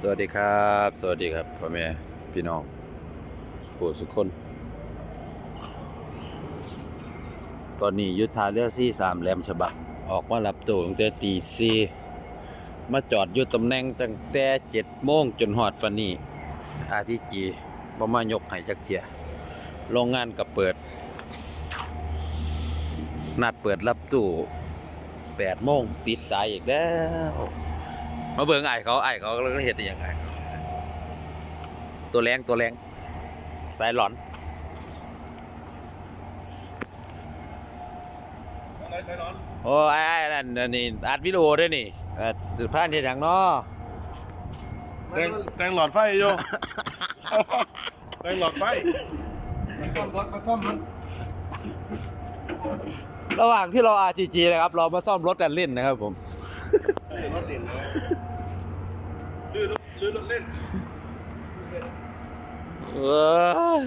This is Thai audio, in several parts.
สวัสดีครับ สวัสดีครับพ่อแม่พี่น้องสุโขสุขคน ตอนนี้ยุทธาเรือซี่สามแหลมฉบับ ออกมารับตัวตั้งแต่ตีสี่มาจอดอยู่ตำแหน่งตั้งแต่เจ็ดโมงจนหอดฟันนี้ อาทิจีบ่มายกให้จักเทียโรงงานก็เปิด นัดเปิดรับตู้แปดโมงติดสายอีกแล้ว มาเบิ่งไอ้ายเขาไอ้ายเขาแล้วก็เห็ดอหย่างไรตัวแรงตัวแรงสายหลอนอะไรใช้ร้อนโอ้ไอ้ไอ้นั่นอันนี่อัดวิดีโอด้วยนี่เอ่อสุดพานเฮ็ดหยังเนาะแตงแตงหลอดไฟโยแตงหลอดไฟมาซ่อมรถมาซ่อมรถระหว่างที่เรา RGG นะครับ เรามาซ่อมรถกันเล่นนะครับผมรถเด่นเลย ลื่นรถลื่นรถ เล่นเออ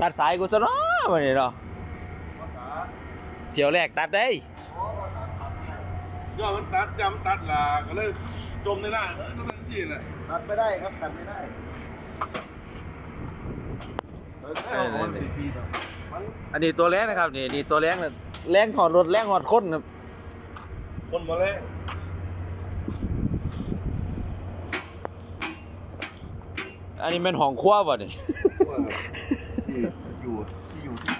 ตัดสายกูซะเนาะวันนี้เนาะเที่ยวแรกตัดได้ยอดมันตัดยำตัดลาก็เลยจมในหน้าเออก็เป็นที่แหละตัดไม่ได้ครับตัดไม่ได้เออเอาของมันไปฟรีต่อมันอันนี้ตัวแรงนะครับนี่นี่ตัวแรงน่ะแรงหอดรถแรงหอดคนครับคนมาแล้ว อันนี้เป็นห้องครัวบ่นี่ ที่อยู่ที่อยู่ที่